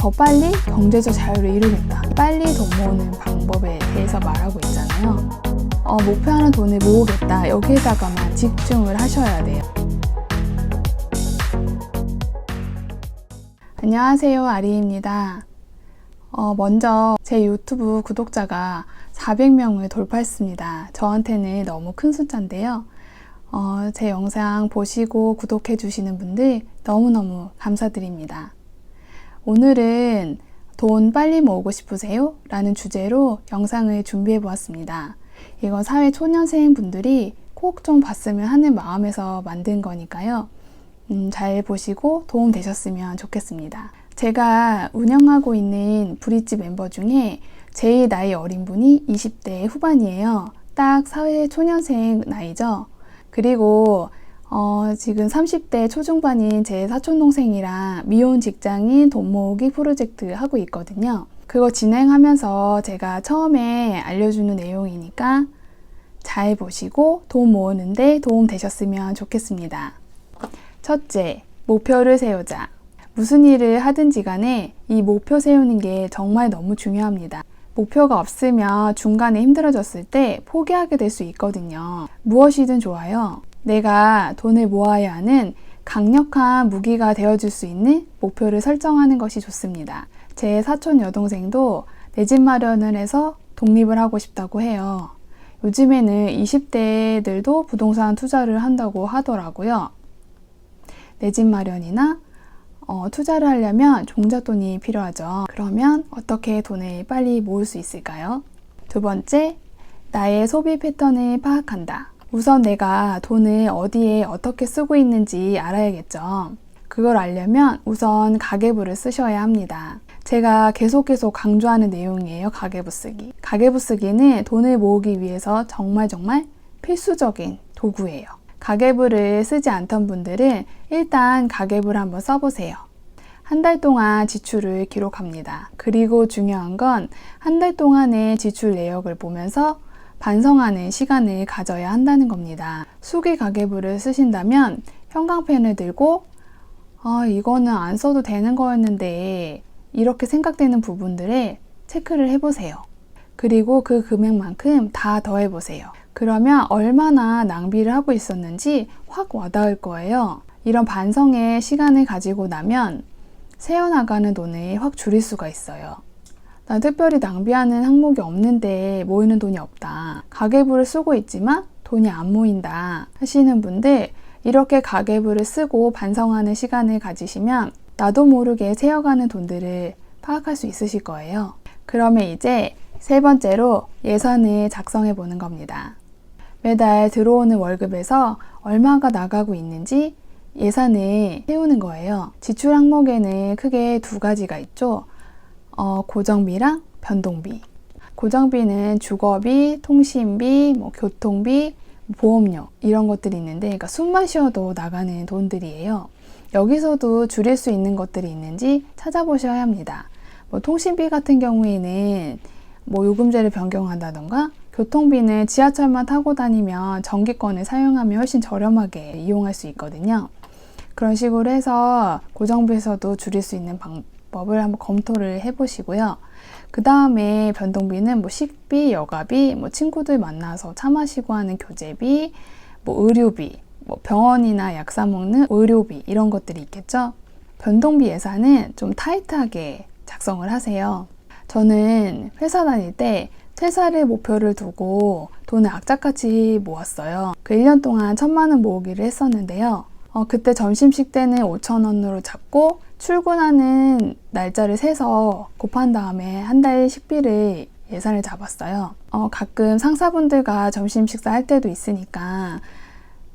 더 빨리 경제적 자유를 이루겠다. 빨리 돈 모으는 방법에 대해서 말하고 있잖아요. 어, 목표하는 돈을 모으겠다. 여기에다가만 집중을 하셔야 돼요. 안녕하세요. 아리입니다. 어, 먼저 제 유튜브 구독자가 400명을 돌파했습니다. 저한테는 너무 큰 숫자인데요. 어, 제 영상 보시고 구독해 주시는 분들 너무너무 감사드립니다. 오늘은 돈 빨리 모으고 싶으세요? 라는 주제로 영상을 준비해 보았습니다. 이건 사회 초년생 분들이 꼭 좀 봤으면 하는 마음에서 만든 거니까요. 음, 잘 보시고 도움 되셨으면 좋겠습니다. 제가 운영하고 있는 브릿지 멤버 중에 제일 나이 어린 분이 20대 후반이에요. 딱 사회 초년생 나이죠. 그리고 어, 지금 30대 초중반인 제 사촌동생이랑 미혼 직장인 돈 모으기 프로젝트 하고 있거든요. 그거 진행하면서 제가 처음에 알려주는 내용이니까 잘 보시고 돈 모으는데 도움 되셨으면 좋겠습니다. 첫째, 목표를 세우자. 무슨 일을 하든지 간에 이 목표 세우는 게 정말 너무 중요합니다. 목표가 없으면 중간에 힘들어졌을 때 포기하게 될 수 있거든요. 무엇이든 좋아요. 내가 돈을 모아야 하는 강력한 무기가 되어줄 수 있는 목표를 설정하는 것이 좋습니다. 제 사촌 여동생도 내 집 마련을 해서 독립을 하고 싶다고 해요. 요즘에는 20대들도 부동산 투자를 한다고 하더라고요. 내 집 마련이나 어, 투자를 하려면 종잣돈이 필요하죠. 그러면 어떻게 돈을 빨리 모을 수 있을까요? 두 번째, 나의 소비 패턴을 파악한다. 우선 내가 돈을 어디에 어떻게 쓰고 있는지 알아야겠죠. 그걸 알려면 우선 가계부를 쓰셔야 합니다. 제가 계속 계속 강조하는 내용이에요. 가계부 쓰기. 가계부 쓰기는 돈을 모으기 위해서 정말 정말 필수적인 도구예요. 가계부를 쓰지 않던 분들은 일단 가계부를 한번 써보세요. 한 달 동안 지출을 기록합니다. 그리고 중요한 건 한 달 동안의 지출 내역을 보면서 반성하는 시간을 가져야 한다는 겁니다. 수기 가계부를 쓰신다면 형광펜을 들고 아, 이거는 안 써도 되는 거였는데 이렇게 생각되는 부분들에 체크를 해보세요. 그리고 그 금액만큼 다 더해보세요. 그러면 얼마나 낭비를 하고 있었는지 확 와닿을 거예요. 이런 반성의 시간을 가지고 나면 새어나가는 돈을 확 줄일 수가 있어요. 난 특별히 낭비하는 항목이 없는데 모이는 돈이 없다. 가계부를 쓰고 있지만 돈이 안 모인다 하시는 분들 이렇게 가계부를 쓰고 반성하는 시간을 가지시면 나도 모르게 새어가는 돈들을 파악할 수 있으실 거예요. 그러면 이제 세 번째로 예산을 작성해 보는 겁니다. 매달 들어오는 월급에서 얼마가 나가고 있는지 예산을 세우는 거예요. 지출 항목에는 크게 두 가지가 있죠. 어, 고정비랑 변동비. 고정비는 주거비, 통신비, 뭐 교통비, 보험료 이런 것들이 있는데 그러니까 숨만 쉬어도 나가는 돈들이에요. 여기서도 줄일 수 있는 것들이 있는지 찾아보셔야 합니다. 뭐 통신비 같은 경우에는 뭐 요금제를 변경한다던가 교통비는 지하철만 타고 다니면 전기권을 사용하면 훨씬 저렴하게 이용할 수 있거든요. 그런 식으로 해서 고정비에서도 줄일 수 있는 방 법을 한번 검토를 해보시고요. 그 다음에 변동비는 뭐 식비, 여가비, 뭐 친구들 만나서 차 마시고 하는 교재비, 뭐 의료비, 뭐 병원이나 약 사 먹는 의료비 이런 것들이 있겠죠. 변동비 예산은 좀 타이트하게 작성을 하세요. 저는 회사 다닐 때 퇴사를 목표를 두고 돈을 악착같이 모았어요. 그 1년 동안 천만 원 모으기를 했었는데요. 어, 그때 점심식 때는 5천 원으로 잡고 출근하는 날짜를 세서 곱한 다음에 한 달 식비를 예산을 잡았어요. 어, 가끔 상사분들과 점심 식사할 때도 있으니까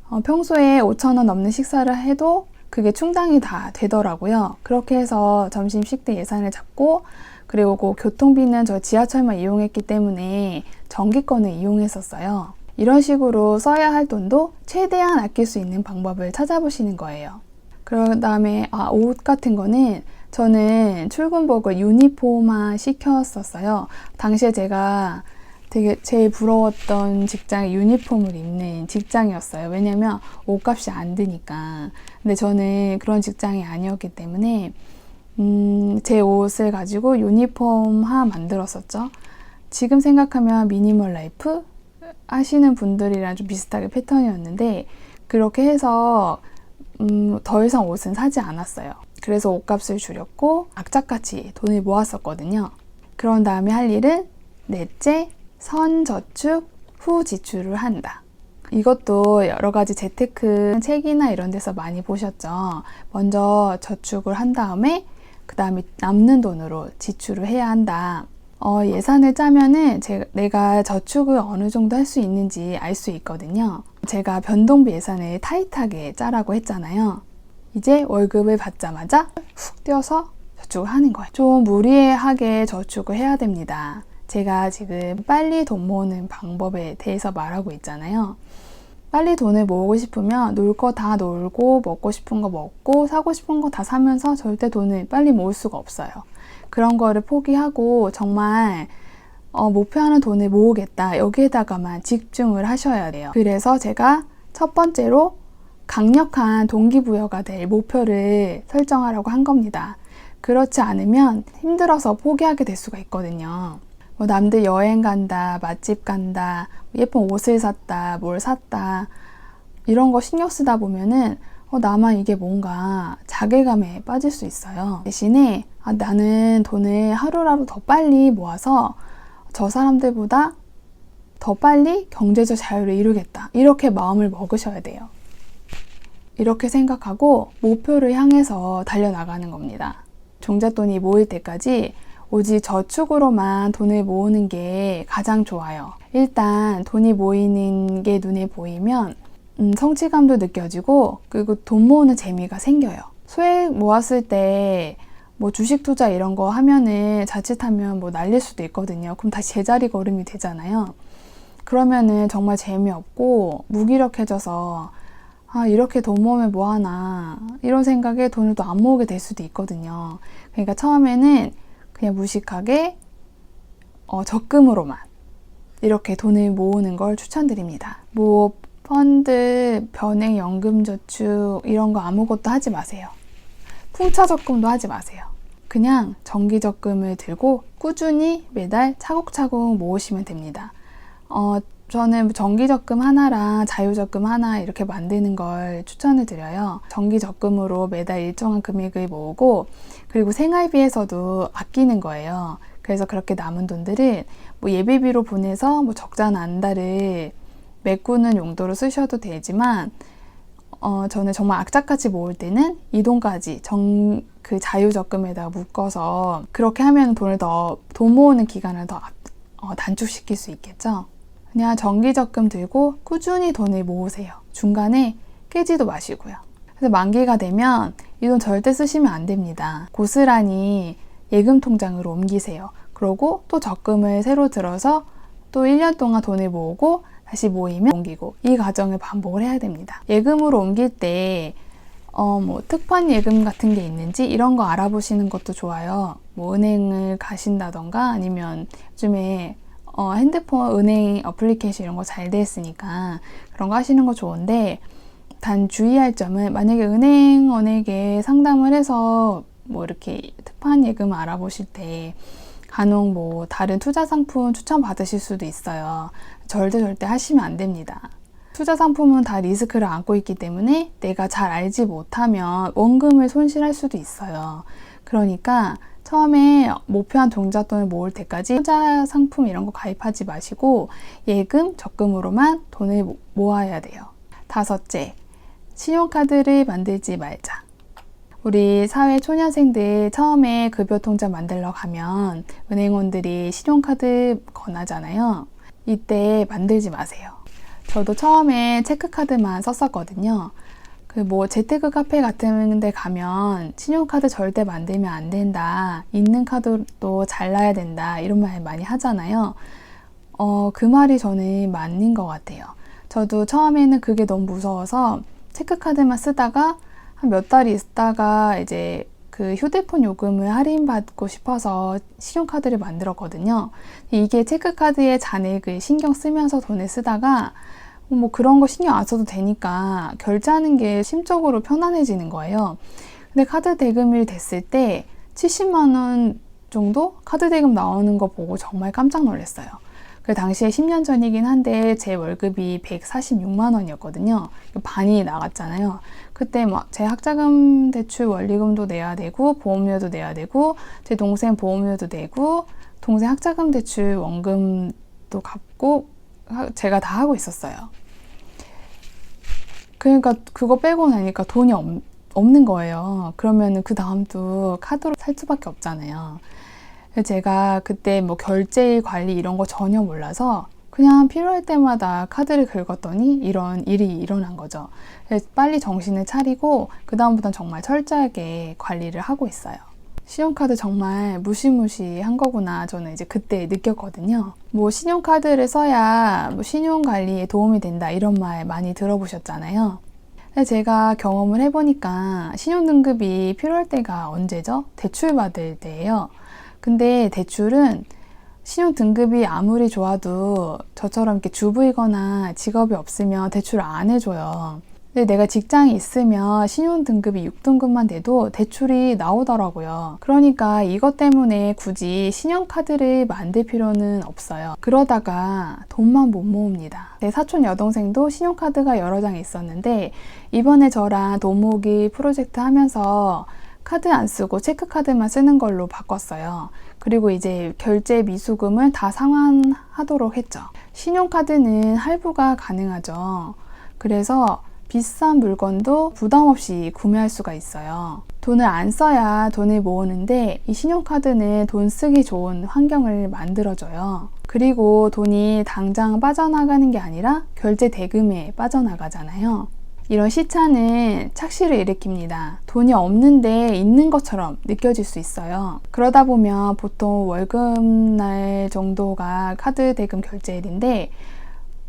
어, 평소에 5천 원 넘는 식사를 해도 그게 충당이 다 되더라고요. 그렇게 해서 점심 식대 예산을 잡고 그리고 그 교통비는 저 지하철만 이용했기 때문에 전기권을 이용했었어요. 이런 식으로 써야 할 돈도 최대한 아낄 수 있는 방법을 찾아보시는 거예요. 그 다음에 아, 옷 같은 거는 저는 출근복을 유니폼화 시켰었어요. 당시에 제가 되게 제일 부러웠던 직장이 유니폼을 입는 직장이었어요. 왜냐면 옷값이 안 드니까. 근데 저는 그런 직장이 아니었기 때문에 음, 제 옷을 가지고 유니폼 하나 만들었었죠. 지금 생각하면 미니멀 라이프 하시는 분들이랑 좀 비슷하게 패턴이었는데 그렇게 해서 음, 더 이상 옷은 사지 않았어요. 그래서 옷값을 줄였고 악착같이 돈을 모았었거든요. 그런 다음에 할 일은 넷째, 선저축 후 지출을 한다. 이것도 여러 가지 재테크 책이나 이런 데서 많이 보셨죠. 먼저 저축을 한 다음에 그 다음에 남는 돈으로 지출을 해야 한다. 어, 예산을 짜면은 제, 내가 저축을 어느 정도 할 수 있는지 알 수 있거든요. 제가 변동비 예산을 타이트하게 짜라고 했잖아요. 이제 월급을 받자마자 훅 뛰어서 저축을 하는 거예요. 좀 무리하게 저축을 해야 됩니다. 제가 지금 빨리 돈 모으는 방법에 대해서 말하고 있잖아요. 빨리 돈을 모으고 싶으면 놀 거 다 놀고 먹고 싶은 거 먹고 사고 싶은 거 다 사면서 절대 돈을 빨리 모을 수가 없어요. 그런 거를 포기하고 정말 어, 목표하는 돈을 모으겠다. 여기에다가만 집중을 하셔야 돼요. 그래서 제가 첫 번째로 강력한 동기부여가 될 목표를 설정하라고 한 겁니다. 그렇지 않으면 힘들어서 포기하게 될 수가 있거든요. 뭐 남들 여행 간다, 맛집 간다, 예쁜 옷을 샀다, 뭘 샀다, 이런 거 신경 쓰다 보면은 어, 나만 이게 뭔가 자괴감에 빠질 수 있어요. 대신에 아, 나는 돈을 하루라도 더 빨리 모아서 저 사람들보다 더 빨리 경제적 자유를 이루겠다. 이렇게 마음을 먹으셔야 돼요. 이렇게 생각하고 목표를 향해서 달려나가는 겁니다. 종잣돈이 모일 때까지 오직 저축으로만 돈을 모으는 게 가장 좋아요. 일단 돈이 모이는 게 눈에 보이면 음, 성취감도 느껴지고 그리고 돈 모으는 재미가 생겨요. 소액 모았을 때 뭐 주식 투자 이런 거 하면은 자칫하면 뭐 날릴 수도 있거든요. 그럼 다시 제자리 걸음이 되잖아요. 그러면은 정말 재미없고 무기력해져서 아, 이렇게 돈 모으면 뭐 하나 이런 생각에 돈을 또 안 모으게 될 수도 있거든요. 그러니까 처음에는 그냥 무식하게 어, 적금으로만 이렇게 돈을 모으는 걸 추천드립니다. 뭐 펀드, 변액, 연금저축 이런 거 아무것도 하지 마세요. 풍차 적금도 하지 마세요. 그냥 정기 적금을 들고 꾸준히 매달 차곡차곡 모으시면 됩니다. 어, 저는 정기 적금 하나랑 자유 적금 하나 이렇게 만드는 걸 추천을 드려요. 정기 적금으로 매달 일정한 금액을 모으고 그리고 생활비에서도 아끼는 거예요. 그래서 그렇게 남은 돈들을 뭐 예비비로 보내서 뭐 적자 난다를 메꾸는 용도로 쓰셔도 되지만 어, 저는 정말 악착같이 모을 때는 이 돈까지 정, 그 자유적금에다가 묶어서 그렇게 하면 돈을 더, 돈 모으는 기간을 더 어, 단축시킬 수 있겠죠. 그냥 정기적금 들고 꾸준히 돈을 모으세요. 중간에 깨지도 마시고요. 그래서 만기가 되면 이 돈 절대 쓰시면 안 됩니다. 고스란히 예금 통장으로 옮기세요. 그러고 또 적금을 새로 들어서 또 1년 동안 돈을 모으고 다시 모이면 옮기고 이 과정을 반복을 해야 됩니다. 예금으로 옮길 때 어, 뭐, 특판 예금 같은 게 있는지 이런 거 알아보시는 것도 좋아요. 뭐, 은행을 가신다던가 아니면 요즘에 어, 핸드폰 은행 어플리케이션 이런 거 잘 돼 있으니까 그런 거 하시는 거 좋은데 단 주의할 점은 만약에 은행원에게 상담을 해서 뭐 이렇게 특판 예금을 알아보실 때 간혹 뭐 다른 투자 상품 추천 받으실 수도 있어요. 절대 절대 하시면 안 됩니다. 투자 상품은 다 리스크를 안고 있기 때문에 내가 잘 알지 못하면 원금을 손실할 수도 있어요. 그러니까 처음에 목표한 종잣돈을 모을 때까지 투자 상품 이런 거 가입하지 마시고 예금, 적금으로만 돈을 모아야 돼요. 다섯째, 신용카드를 만들지 말자. 우리 사회 초년생들 처음에 급여 통장 만들러 가면 은행원들이 신용카드 권하잖아요. 이때 만들지 마세요. 저도 처음에 체크카드만 썼었거든요. 그 뭐 재테크 카페 같은 데 가면 신용카드 절대 만들면 안 된다. 있는 카드도 잘라야 된다. 이런 말 많이 하잖아요. 어, 그 말이 저는 맞는 것 같아요. 저도 처음에는 그게 너무 무서워서 체크카드만 쓰다가 한 몇 달 있다가 이제 그 휴대폰 요금을 할인받고 싶어서 신용카드를 만들었거든요. 이게 체크카드의 잔액을 신경 쓰면서 돈을 쓰다가 뭐 그런 거 신경 안 써도 되니까 결제하는 게 심적으로 편안해지는 거예요. 근데 카드 대금일 됐을 때 70만 원 정도 카드 대금 나오는 거 보고 정말 깜짝 놀랐어요. 그 당시에 10년 전이긴 한데 제 월급이 146만 원이었거든요. 반이 나갔잖아요. 그때 막 제 학자금 대출 원리금도 내야 되고 보험료도 내야 되고 제 동생 보험료도 내고 동생 학자금 대출 원금도 갚고 하- 제가 다 하고 있었어요. 그러니까 그거 빼고 나니까 돈이 없, 없는 거예요. 그러면은 그 다음도 카드로 살 수밖에 없잖아요. 제가 그때 뭐 결제 관리 이런 거 전혀 몰라서 그냥 필요할 때마다 카드를 긁었더니 이런 일이 일어난 거죠. 빨리 정신을 차리고 그다음부터는 정말 철저하게 관리를 하고 있어요. 신용카드 정말 무시무시한 거구나 저는 이제 그때 느꼈거든요. 뭐 신용카드를 써야 뭐 신용 관리에 도움이 된다 이런 말 많이 들어보셨잖아요. 제가 경험을 해보니까 신용등급이 필요할 때가 언제죠? 대출 받을 때예요. 근데 대출은 신용 등급이 아무리 좋아도 저처럼 이렇게 주부이거나 직업이 없으면 대출을 안 해줘요. 근데 내가 직장이 있으면 신용 등급이 6등급만 돼도 대출이 나오더라고요. 그러니까 이것 때문에 굳이 신용카드를 만들 필요는 없어요. 그러다가 돈만 못 모읍니다. 제 사촌 여동생도 신용카드가 여러 장 있었는데 이번에 저랑 돈 모으기 프로젝트 하면서 카드 안 쓰고 체크카드만 쓰는 걸로 바꿨어요. 그리고 이제 결제 미수금을 다 상환하도록 했죠. 신용카드는 할부가 가능하죠. 그래서 비싼 물건도 부담 없이 구매할 수가 있어요. 돈을 안 써야 돈을 모으는데 이 신용카드는 돈 쓰기 좋은 환경을 만들어줘요. 그리고 돈이 당장 빠져나가는 게 아니라 결제 대금에 빠져나가잖아요. 이런 시차는 착시를 일으킵니다. 돈이 없는데 있는 것처럼 느껴질 수 있어요. 그러다 보면 보통 월급날 정도가 카드 대금 결제일인데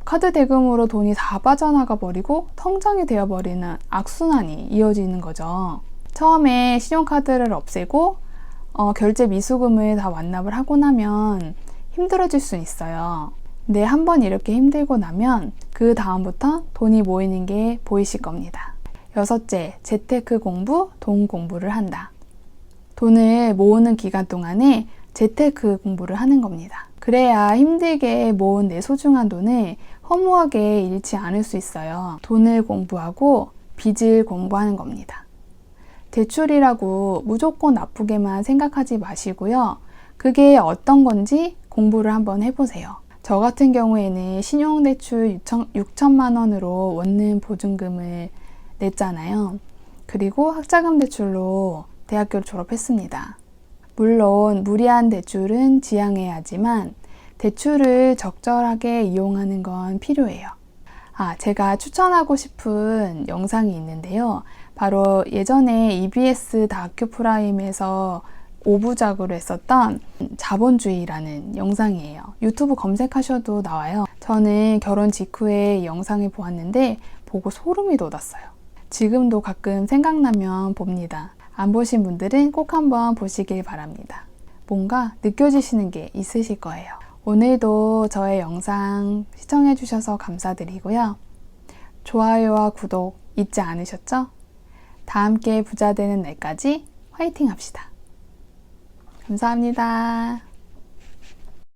카드 대금으로 돈이 다 빠져나가 버리고 통장이 되어버리는 악순환이 이어지는 거죠. 처음에 신용카드를 없애고 어, 결제 미수금을 다 완납을 하고 나면 힘들어질 수 있어요. 근데 한 번 이렇게 힘들고 나면 그 다음부터 돈이 모이는 게 보이실 겁니다. 여섯째, 재테크 공부, 돈 공부를 한다. 돈을 모으는 기간 동안에 재테크 공부를 하는 겁니다. 그래야 힘들게 모은 내 소중한 돈을 허무하게 잃지 않을 수 있어요. 돈을 공부하고 빚을 공부하는 겁니다. 대출이라고 무조건 나쁘게만 생각하지 마시고요. 그게 어떤 건지 공부를 한번 해보세요. 저 같은 경우에는 신용대출 6천, 6천만 원으로 원금 보증금을 냈잖아요. 그리고 학자금 대출로 대학교를 졸업했습니다. 물론 무리한 대출은 지양해야지만 대출을 적절하게 이용하는 건 필요해요. 아, 제가 추천하고 싶은 영상이 있는데요. 바로 예전에 EBS 다큐 프라임에서 5부작으로 했었던 자본주의라는 영상이에요. 유튜브 검색하셔도 나와요. 저는 결혼 직후에 이 영상을 보았는데 보고 소름이 돋았어요. 지금도 가끔 생각나면 봅니다. 안 보신 분들은 꼭 한번 보시길 바랍니다. 뭔가 느껴지시는 게 있으실 거예요. 오늘도 저의 영상 시청해주셔서 감사드리고요. 좋아요와 구독 잊지 않으셨죠? 다 함께 부자 되는 날까지 화이팅 합시다. 감사합니다.